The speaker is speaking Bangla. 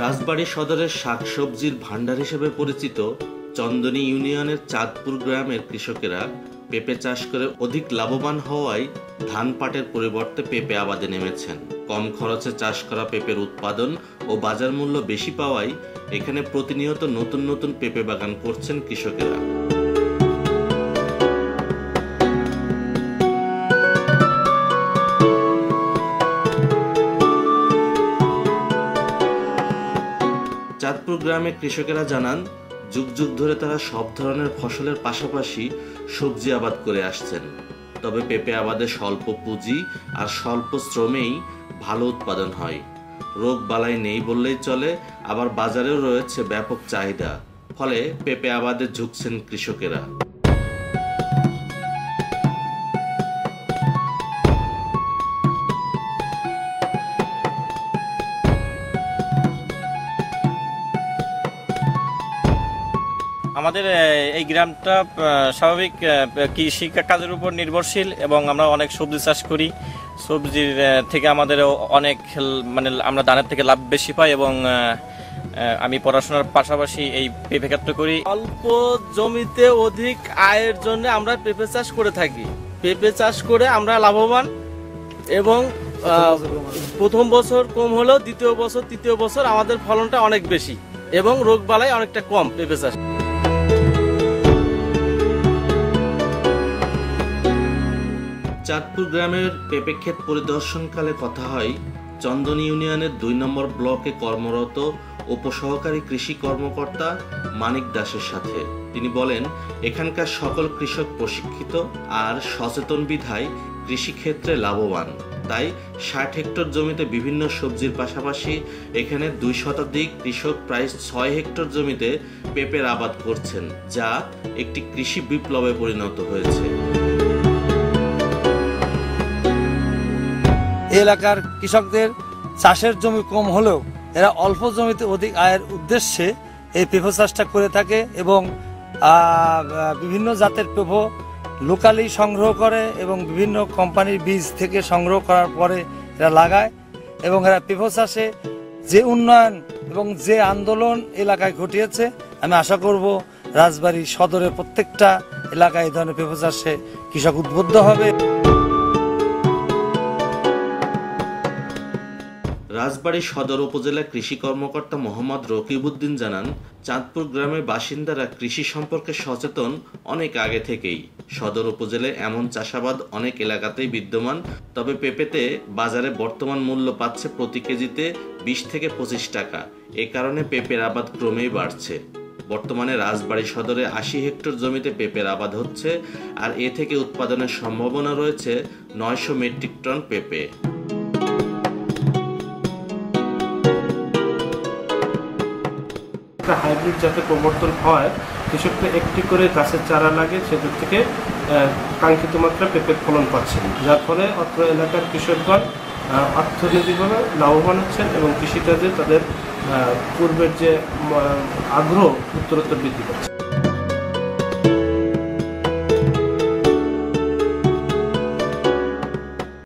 রাজবাড়ী সদরের শাকসবজির ভাণ্ডার হিসেবে পরিচিত চন্দনী ইউনিয়নের চাঁদপুর গ্রামের কৃষকেরা পেঁপে চাষ করে অধিক লাভবান হওয়ায় ধান পাটের পরিবর্তে পেঁপে আবাদে নেমেছেন। কম খরচে চাষ করা পেঁপের উৎপাদন ও বাজার মূল্য বেশি পাওয়ায় এখানে প্রতিনিয়ত নতুন নতুন পেঁপে বাগান করছেন কৃষকেরা। চাঁদপুর গ্রামের কৃষকেরা জানান যুগ যুগ ধরে তারা সব ধরনের ফসলের পাশাপাশি সবজি আবাদ করে আসছেন। তবে পেঁপে আবাদে স্বল্প পুঁজি আর স্বল্প শ্রমেই ভালো উৎপাদন হয়। রোগ বালাই নেই বললেই চলে, আবার বাজারেও রয়েছে ব্যাপক চাহিদা। ফলে পেঁপে আবাদে ঝুঁকছেন কৃষকেরা। আমাদের এই গ্রামটা স্বাভাবিক কৃষি কাজের উপর নির্ভরশীল এবং আমরা অনেক সবজি চাষ করি। সবজির থেকে আমাদের অনেক মানে আমরা ধানের থেকে লাভ বেশি পাই এবং আমি পড়াশোনার পাশাপাশি এই পেঁপে ক্ষেত্র করি। অল্প জমিতে অধিক আয়ের জন্য আমরা পেঁপে চাষ করে থাকি। পেঁপে চাষ করে আমরা লাভবান এবং প্রথম বছর কম হলেও দ্বিতীয় বছর, তৃতীয় বছর আমাদের ফলনটা অনেক বেশি এবং রোগ বালাই অনেকটা কম পেঁপে চাষ। চাঁদপুর গ্রামের পেঁপে ক্ষেত পরিদর্শনকালে কথা হয়, চন্দন ইউনিয়নের দুই নম্বর ব্লকে কর্মরত উপসহকারী কৃষি কর্মকর্তা মানিক দাসের সাথে। তিনি বলেন, এখানকার সকল কৃষক প্রশিক্ষিত আর সচেতন বিধায় কৃষিক্ষেত্রে লাভবান। তাই ষাট হেক্টর জমিতে বিভিন্ন সবজির পাশাপাশি এখানে দুই শতাধিক কৃষক প্রায় ছয় হেক্টর জমিতে পেঁপের আবাদ করছেন, যা একটি কৃষি বিপ্লবে পরিণত হয়েছে। এলাকার কৃষকদের চাষের জমি কম হলেও এরা অল্প জমিতে অধিক আয়ের উদ্দেশ্যে এই পেঁপো চাষটা করে থাকে এবং বিভিন্ন জাতের পেঁপো লোকালি সংগ্রহ করে এবং বিভিন্ন কোম্পানির বীজ থেকে সংগ্রহ করার পরে এরা লাগায় এবং এরা পেঁপো চাষে যে উন্নয়ন এবং যে আন্দোলন এলাকায় ঘটিয়েছে, আমি আশা করব রাজবাড়ী সদরের প্রত্যেকটা এলাকায় এই ধরনের পেঁপো চাষে কৃষক উদ্বুদ্ধ হবে। রাজবাড়ী সদর উপজেলা কৃষি কর্মকর্তা মোহাম্মদ রকিবউদ্দিন জানান, চাঁদপুর গ্রামের বাসিন্দারা কৃষি সম্পর্কে সচেতন অনেক আগে থেকেই। সদর উপজেলায় এমন চাষাবাদ অনেক এলাকাতেই বিদ্যমান, তবে পেঁপেতে বাজারে বর্তমান মূল্য পাচ্ছে প্রতি কেজিতে বিশ থেকে পঁচিশ টাকা। এ কারণে পেঁপের আবাদ ক্রমেই বাড়ছে। বর্তমানে রাজবাড়ী সদরে আশি হেক্টর জমিতে পেঁপের আবাদ হচ্ছে, আর এ থেকে উৎপাদনের সম্ভাবনা রয়েছে নয়শো মেট্রিক টন পেঁপে। একটা হাইব্রিড যাতে প্রবর্তন হয়, কৃষককে একটি করে গাছের চারা লাগে, সেদিক থেকে কাঙ্ক্ষিত মাত্রা পেঁপের ফলন পাচ্ছেন। যার ফলে অত্র এলাকার কৃষকগণ অর্থনৈতিকভাবে লাভবান হচ্ছেন এবং কৃষিকাজে তাদের পূর্বের যে আগ্রহ উত্তরোত্তর বৃদ্ধি পাচ্ছে।